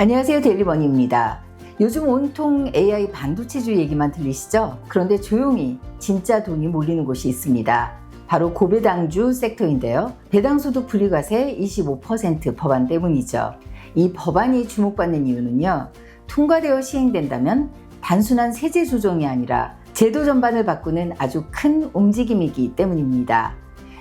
안녕하세요 데일리버니입니다. 요즘 온통 AI 반도체주 얘기만 들리시죠? 그런데 조용히 진짜 돈이 몰리는 곳이 있습니다. 바로 고배당주 섹터인데요. 배당소득 분리과세 25% 법안 때문이죠. 이 법안이 주목받는 이유는요. 통과되어 시행된다면 단순한 세제 조정이 아니라 제도 전반을 바꾸는 아주 큰 움직임이기 때문입니다.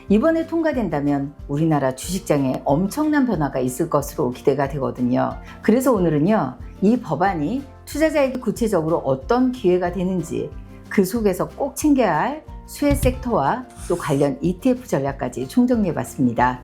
이번에 통과된다면 우리나라 주식장에 엄청난 변화가 있을 것으로 기대가 되거든요. 그래서 오늘은요, 이 법안이 투자자에게 구체적으로 어떤 기회가 되는지 그 속에서 꼭 챙겨야 할 수혜 섹터와 또 관련 ETF 전략까지 총정리해 봤습니다.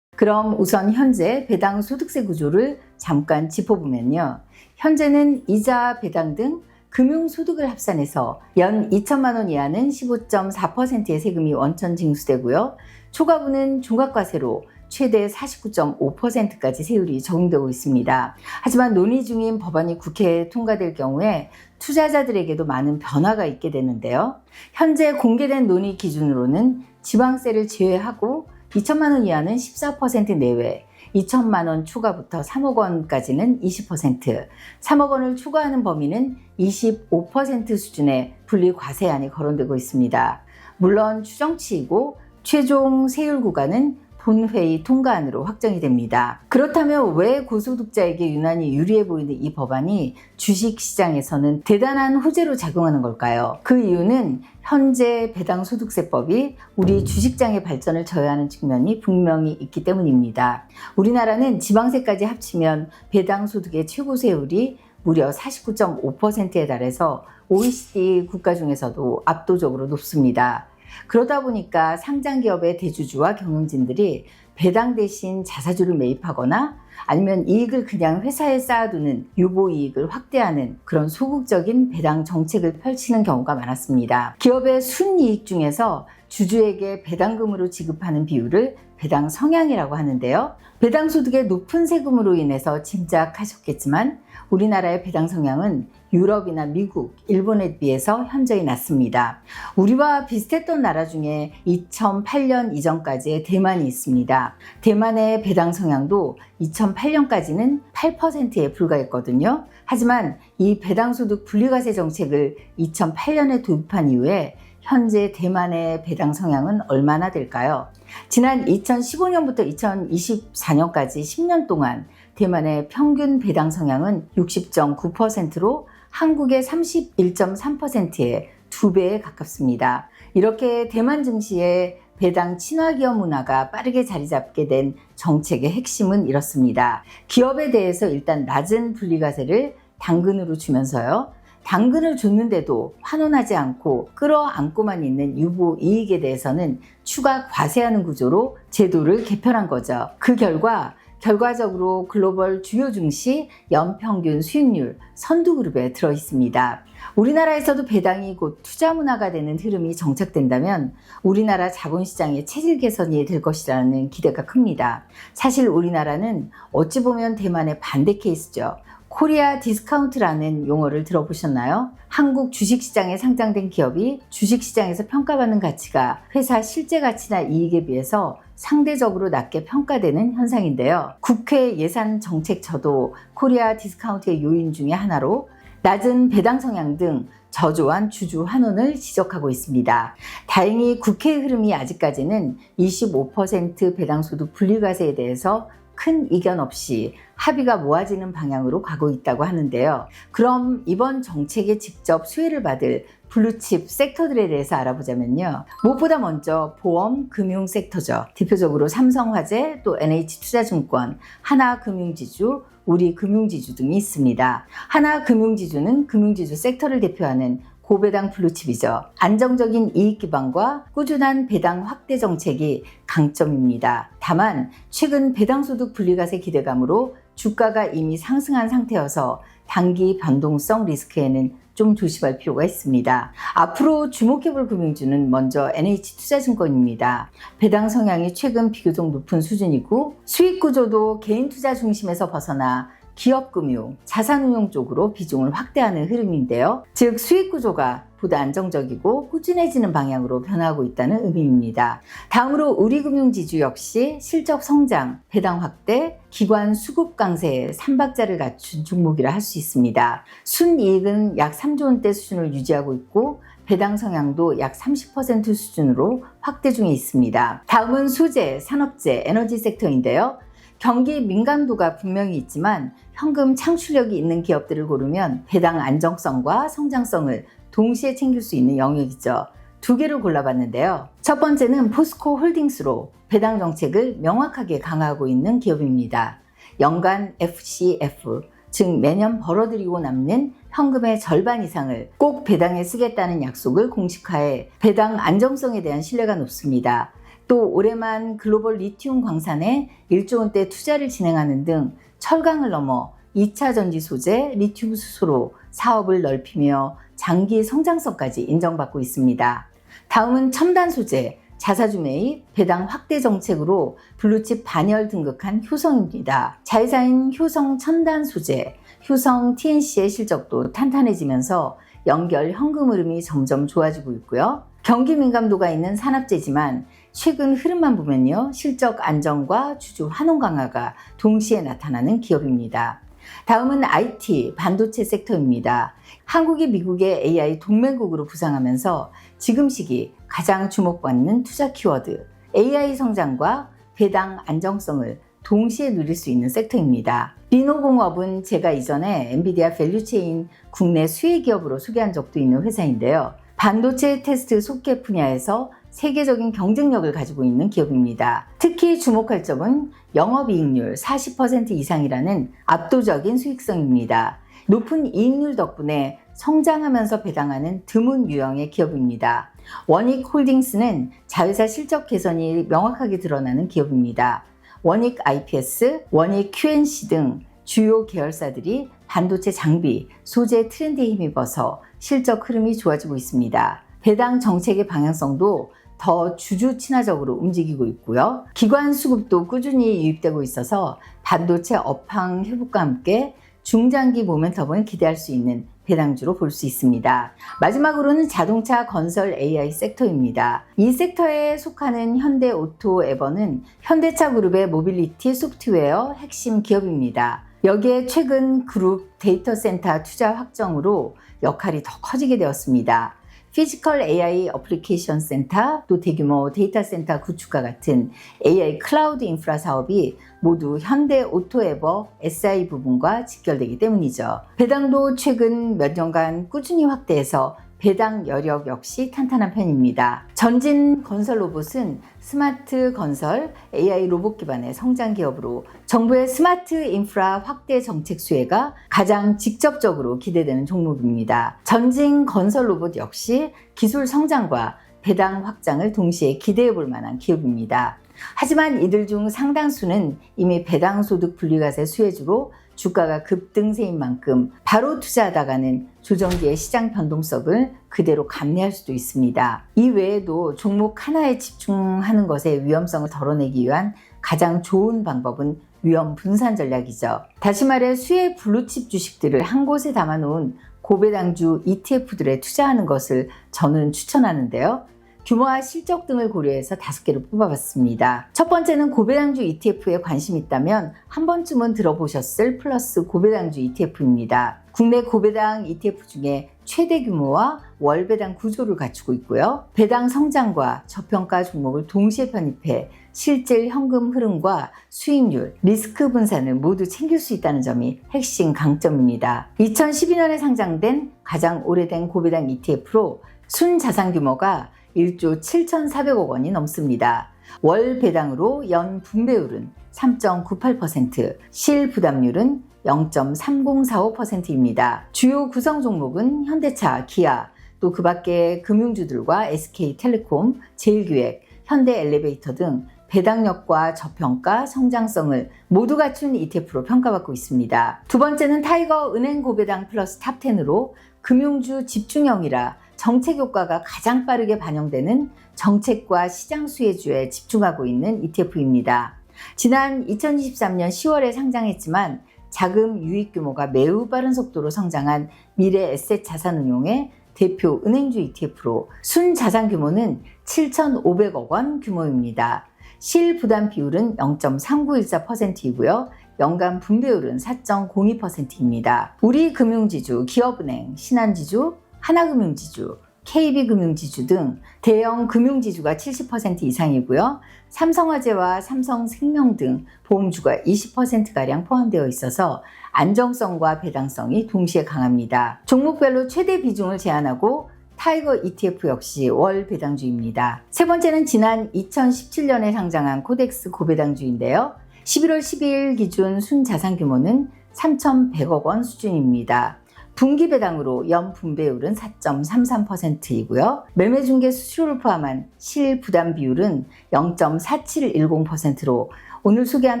그럼 우선 현재 배당 소득세 구조를 잠깐 짚어보면요. 현재는 이자, 배당 등 금융소득을 합산해서 연 2천만 원 이하는 15.4%의 세금이 원천 징수되고요. 초과분은 종합과세로 최대 49.5%까지 세율이 적용되고 있습니다. 하지만 논의 중인 법안이 국회에 통과될 경우에 투자자들에게도 많은 변화가 있게 되는데요. 현재 공개된 논의 기준으로는 지방세를 제외하고 2천만 원 이하는 14% 내외, 2천만 원 초과부터 3억 원까지는 20%, 3억 원을 초과하는 범위는 25% 수준의 분리 과세안이 거론되고 있습니다. 물론 추정치이고 최종 세율 구간은 본회의 통과안으로 확정이 됩니다. 그렇다면 왜 고소득자에게 유난히 유리해 보이는 이 법안이 주식시장에서는 대단한 호재로 작용하는 걸까요? 그 이유는 현재 배당소득세법이 우리 주식장의 발전을 저해하는 측면이 분명히 있기 때문입니다. 우리나라는 지방세까지 합치면 배당소득의 최고세율이 무려 49.5%에 달해서 OECD 국가 중에서도 압도적으로 높습니다. 그러다 보니까 상장 기업의 대주주와 경영진들이 배당 대신 자사주를 매입하거나 아니면 이익을 그냥 회사에 쌓아두는 유보 이익을 확대하는 그런 소극적인 배당 정책을 펼치는 경우가 많았습니다. 기업의 순이익 중에서 주주에게 배당금으로 지급하는 비율을 배당 성향이라고 하는데요. 배당 소득의 높은 세금으로 인해서 짐작하셨겠지만 우리나라의 배당 성향은 유럽이나 미국, 일본에 비해서 현저히 낮습니다. 우리와 비슷했던 나라 중에 2008년 이전까지의 대만이 있습니다. 대만의 배당 성향도 2008년까지는 8%에 불과했거든요. 하지만 이 배당소득 분리과세 정책을 2008년에 도입한 이후에 현재 대만의 배당 성향은 얼마나 될까요? 지난 2015년부터 2024년까지 10년 동안 대만의 평균 배당 성향은 60.9%로 한국의 31.3%의 두 배에 가깝습니다. 이렇게 대만 증시의 배당 친화 기업 문화가 빠르게 자리 잡게 된 정책의 핵심은 이렇습니다. 기업에 대해서 일단 낮은 분리과세를 당근으로 주면서요. 당근을 줬는데도 환원하지 않고 끌어안고만 있는 유보 이익에 대해서는 추가 과세하는 구조로 제도를 개편한 거죠. 그 결과 결과적으로 글로벌 주요 증시 연평균 수익률 선두그룹에 들어 있습니다. 우리나라에서도 배당이 곧 투자 문화가 되는 흐름이 정착된다면 우리나라 자본시장의 체질 개선이 될 것이라는 기대가 큽니다. 사실 우리나라는 어찌 보면 대만의 반대 케이스죠. 코리아 디스카운트라는 용어를 들어보셨나요? 한국 주식시장에 상장된 기업이 주식시장에서 평가받는 가치가 회사 실제 가치나 이익에 비해서 상대적으로 낮게 평가되는 현상인데요. 국회 예산 정책처도 코리아 디스카운트의 요인 중의 하나로 낮은 배당 성향 등 저조한 주주 환원을 지적하고 있습니다. 다행히 국회 흐름이 아직까지는 25% 배당소득 분리과세에 대해서 큰 이견 없이 합의가 모아지는 방향으로 가고 있다고 하는데요. 그럼 이번 정책에 직접 수혜를 받을 블루칩 섹터들에 대해서 알아보자면요. 무엇보다 먼저 보험, 금융 섹터죠. 대표적으로 삼성화재, 또 NH투자증권, 하나금융지주, 우리금융지주 등이 있습니다. 하나금융지주는 금융지주 섹터를 대표하는 고배당 블루칩이죠. 안정적인 이익 기반과 꾸준한 배당 확대 정책이 강점입니다. 다만 최근 배당소득 분리과세 기대감으로 주가가 이미 상승한 상태여서 단기 변동성 리스크에는 좀 조심할 필요가 있습니다. 앞으로 주목해볼 금융주는 먼저 NH투자증권입니다. 배당 성향이 최근 비교적 높은 수준이고 수익 구조도 개인 투자 중심에서 벗어나 기업금융, 자산운용 쪽으로 비중을 확대하는 흐름인데요. 즉 수익 구조가 보다 안정적이고 꾸준해지는 방향으로 변하고 있다는 의미입니다. 다음으로 우리금융지주 역시 실적 성장, 배당 확대, 기관 수급 강세에 삼박자를 갖춘 종목이라 할 수 있습니다. 순이익은 약 3조 원대 수준을 유지하고 있고 배당 성향도 약 30% 수준으로 확대 중에 있습니다. 다음은 소재, 산업재, 에너지 섹터인데요. 경기 민감도가 분명히 있지만 현금 창출력이 있는 기업들을 고르면 배당 안정성과 성장성을 동시에 챙길 수 있는 영역이죠. 두 개를 골라봤는데요. 첫 번째는 포스코 홀딩스로 배당 정책을 명확하게 강화하고 있는 기업입니다. 연간 FCF, 즉 매년 벌어들이고 남는 현금의 절반 이상을 꼭 배당에 쓰겠다는 약속을 공식화해 배당 안정성에 대한 신뢰가 높습니다. 또 올해만 글로벌 리튬 광산에 1조 원대 투자를 진행하는 등 철강을 넘어 2차 전지 소재 리튬 수소로 사업을 넓히며 장기 성장성까지 인정받고 있습니다. 다음은 첨단 소재, 자사주 매입, 배당 확대 정책으로 블루칩 반열 등극한 효성입니다. 자회사인 효성 첨단 소재, 효성 TNC의 실적도 탄탄해지면서 연결 현금 흐름이 점점 좋아지고 있고요. 경기 민감도가 있는 산업재지만 최근 흐름만 보면요. 실적 안정과 주주 환원 강화가 동시에 나타나는 기업입니다. 다음은 IT, 반도체 섹터입니다. 한국이 미국의 AI 동맹국으로 부상하면서 지금 시기 가장 주목받는 투자 키워드, AI 성장과 배당 안정성을 동시에 누릴 수 있는 섹터입니다. 리노공업은 제가 이전에 엔비디아 밸류체인 국내 수혜 기업으로 소개한 적도 있는 회사인데요. 반도체 테스트 속개 분야에서 세계적인 경쟁력을 가지고 있는 기업입니다. 특히 주목할 점은 영업이익률 40% 이상이라는 압도적인 수익성입니다. 높은 이익률 덕분에 성장하면서 배당하는 드문 유형의 기업입니다. 원익 홀딩스는 자회사 실적 개선이 명확하게 드러나는 기업입니다. 원익 IPS, 원익 QNC 등 주요 계열사들이 반도체 장비, 소재 트렌드에 힘입어서 실적 흐름이 좋아지고 있습니다. 배당 정책의 방향성도 더 주주 친화적으로 움직이고 있고요. 기관 수급도 꾸준히 유입되고 있어서 반도체 업황 회복과 함께 중장기 모멘텀을 기대할 수 있는 배당주로 볼 수 있습니다. 마지막으로는 자동차 건설 AI 섹터입니다. 이 섹터에 속하는 현대 오토 에버는 현대차 그룹의 모빌리티 소프트웨어 핵심 기업입니다. 여기에 최근 그룹 데이터 센터 투자 확정으로 역할이 더 커지게 되었습니다. 피지컬 AI 어플리케이션 센터, 또 대규모 데이터 센터 구축과 같은 AI 클라우드 인프라 사업이 모두 현대 오토에버 SI 부분과 직결되기 때문이죠. 배당도 최근 몇 년간 꾸준히 확대해서 배당 여력 역시 탄탄한 편입니다. 전진 건설 로봇은 스마트 건설, AI 로봇 기반의 성장 기업으로 정부의 스마트 인프라 확대 정책 수혜가 가장 직접적으로 기대되는 종목입니다. 전진 건설 로봇 역시 기술 성장과 배당 확장을 동시에 기대해 볼 만한 기업입니다. 하지만 이들 중 상당수는 이미 배당 소득 분리과세 수혜주로 주가가 급등세인 만큼 바로 투자하다가는 조정기의 시장 변동성을 그대로 감내할 수도 있습니다. 이 외에도 종목 하나에 집중하는 것의 위험성을 덜어내기 위한 가장 좋은 방법은 위험 분산 전략이죠. 다시 말해 수혜 블루칩 주식들을 한 곳에 담아놓은 고배당주 ETF들에 투자하는 것을 저는 추천하는데요. 규모와 실적 등을 고려해서 다섯 개를 뽑아봤습니다. 첫 번째는 고배당주 ETF에 관심 있다면 한 번쯤은 들어보셨을 플러스 고배당주 ETF입니다. 국내 고배당 ETF 중에 최대 규모와 월 배당 구조를 갖추고 있고요. 배당 성장과 저평가 종목을 동시에 편입해 실질 현금 흐름과 수익률, 리스크 분산을 모두 챙길 수 있다는 점이 핵심 강점입니다. 2012년에 상장된 가장 오래된 고배당 ETF로 순 자산 규모가 1조 7,400억 원이 넘습니다. 월 배당으로 연 분배율은 3.98%, 실 부담률은 0.3045%입니다. 주요 구성 종목은 현대차, 기아, 또 그 밖에 금융주들과 SK텔레콤, 제일기획, 현대엘리베이터 등 배당력과 저평가, 성장성을 모두 갖춘 ETF로 평가받고 있습니다. 두 번째는 타이거 은행 고배당 플러스 탑10으로 금융주 집중형이라 정책 효과가 가장 빠르게 반영되는 정책과 시장 수혜주에 집중하고 있는 ETF입니다. 지난 2023년 10월에 상장했지만 자금 유입 규모가 매우 빠른 속도로 성장한 미래 에셋 자산 운용의 대표 은행주 ETF로 순 자산 규모는 7,500억 원 규모입니다. 실 부담 비율은 0.3914%이고요. 연간 분배율은 4.02%입니다. 우리 금융지주, 기업은행, 신한지주, 하나금융지주, KB금융지주 등 대형 금융지주가 70% 이상이고요. 삼성화재와 삼성생명 등 보험주가 20%가량 포함되어 있어서 안정성과 배당성이 동시에 강합니다. 종목별로 최대 비중을 제한하고 타이거 ETF 역시 월 배당주입니다. 세 번째는 지난 2017년에 상장한 코덱스 고배당주인데요. 11월 12일 기준 순자산 규모는 3,100억 원 수준입니다. 분기 배당으로 연 분배율은 4.33%이고요. 매매 중개 수수료를 포함한 실 부담 비율은 0.4710%로 오늘 소개한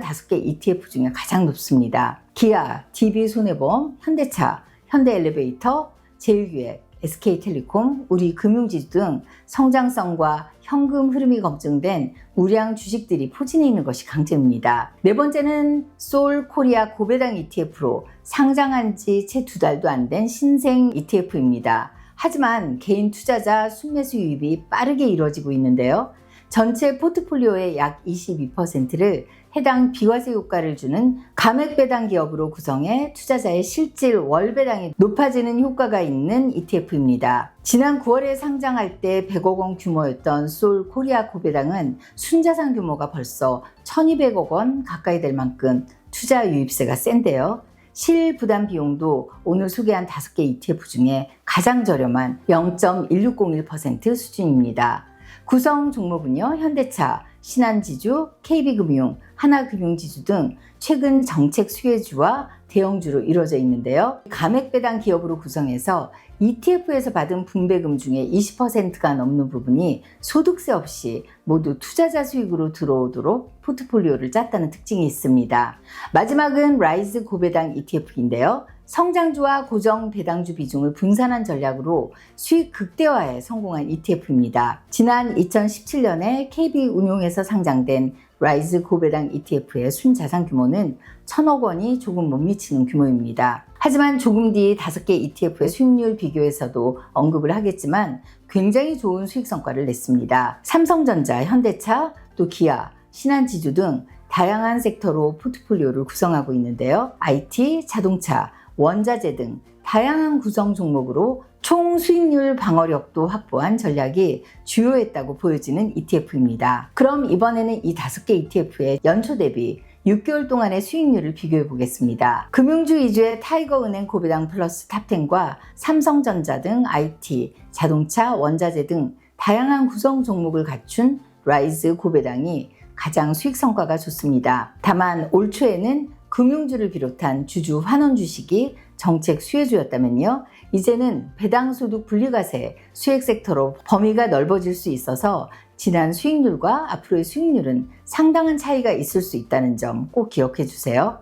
다섯 개 ETF 중에 가장 높습니다. 기아, DB손해보험, 현대차, 현대엘리베이터, 제일기획, SK텔레콤, 우리 금융지주 등 성장성과 현금 흐름이 검증된 우량 주식들이 포진해 있는 것이 강점입니다. 네 번째는 솔 코리아 고배당 ETF로 상장한 지 채 두 달도 안 된 신생 ETF입니다. 하지만 개인 투자자 순매수 유입이 빠르게 이루어지고 있는데요. 전체 포트폴리오의 약 22%를 해당 비과세 효과를 주는 감액 배당 기업으로 구성해 투자자의 실질 월 배당이 높아지는 효과가 있는 ETF입니다. 지난 9월에 상장할 때 100억 원 규모였던 솔 코리아 고배당은 순자산 규모가 벌써 1200억 원 가까이 될 만큼 투자 유입세가 센데요. 실 부담 비용도 오늘 소개한 5개 ETF 중에 가장 저렴한 0.1601% 수준입니다. 구성 종목은요, 현대차, 신한지주, KB금융, 하나금융지주 등 최근 정책 수혜주와 대형주로 이루어져 있는데요. 감액배당 기업으로 구성해서 ETF에서 받은 분배금 중에 20%가 넘는 부분이 소득세 없이 모두 투자자 수익으로 들어오도록 포트폴리오를 짰다는 특징이 있습니다. 마지막은 라이즈 고배당 ETF인데요. 성장주와 고정 배당주 비중을 분산한 전략으로 수익 극대화에 성공한 ETF입니다. 지난 2017년에 KB 운용에서 상장된 라이즈 고배당 ETF의 순자산 규모는 1000억 원이 조금 못 미치는 규모입니다. 하지만 조금 뒤 5개 ETF의 수익률 비교에서도 언급을 하겠지만 굉장히 좋은 수익 성과를 냈습니다. 삼성전자, 현대차, 또 기아, 신한지주 등 다양한 섹터로 포트폴리오를 구성하고 있는데요. IT, 자동차, 원자재 등 다양한 구성 종목으로 총 수익률 방어력도 확보한 전략이 주요했다고 보여지는 ETF입니다. 그럼 이번에는 이 다섯 개 ETF의 연초 대비 6개월 동안의 수익률을 비교해 보겠습니다. 금융주 위주의 타이거은행 고배당 플러스 탑10과 삼성전자 등 IT, 자동차, 원자재 등 다양한 구성 종목을 갖춘 라이즈 고배당이 가장 수익 성과가 좋습니다. 다만 올 초에는 금융주를 비롯한 주주 환원 주식이 정책 수혜주였다면요. 이제는 배당소득 분리과세 수액 섹터로 범위가 넓어질 수 있어서 지난 수익률과 앞으로의 수익률은 상당한 차이가 있을 수 있다는 점 꼭 기억해 주세요.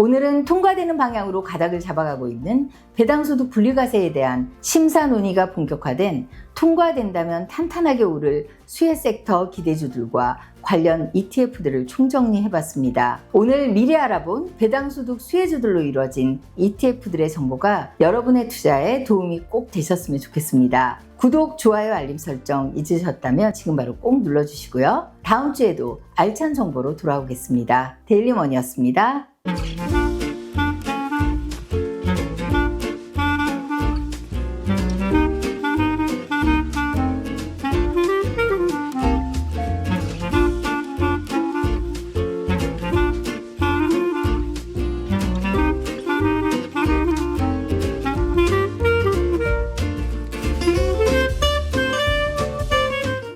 오늘은 통과되는 방향으로 가닥을 잡아가고 있는 배당소득 분리과세에 대한 심사 논의가 본격화된 통과된다면 탄탄하게 오를 수혜 섹터 기대주들과 관련 ETF들을 총정리해봤습니다. 오늘 미래 알아본 배당소득 수혜주들로 이루어진 ETF들의 정보가 여러분의 투자에 도움이 꼭 되셨으면 좋겠습니다. 구독, 좋아요, 알림 설정 잊으셨다면 지금 바로 꼭 눌러주시고요. 다음 주에도 알찬 정보로 돌아오겠습니다. 데일리머니였습니다. Mm-hmm.